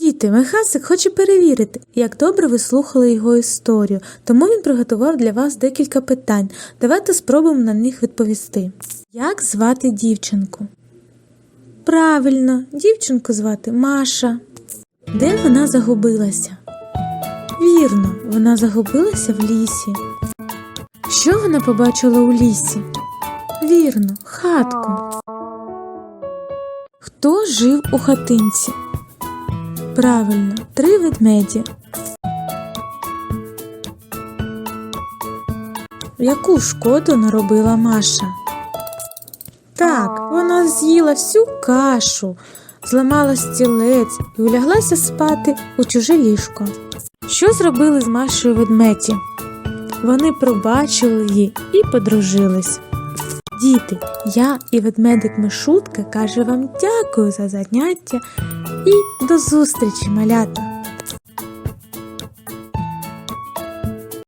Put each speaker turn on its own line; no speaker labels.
Діти, Михасик хоче перевірити, як добре ви слухали його історію, тому він приготував для вас декілька питань. Давайте спробуємо на них відповісти. Як звати дівчинку? Правильно, дівчинку звати Маша. Де вона загубилася? Вірно, вона загубилася в лісі. Що вона побачила у лісі? Вірно, хатку. Хто жив у хатинці? Правильно, три ведмеді. Яку шкоду наробила Маша? Так, вона з'їла всю кашу, зламала стілець і уляглася спати у чуже ліжко. Що зробили з Машою ведмеді? Вони пробачили її і подружились. Діти, я і ведмедик Мишутка каже вам дякую за заняття і до зустрічі, малята!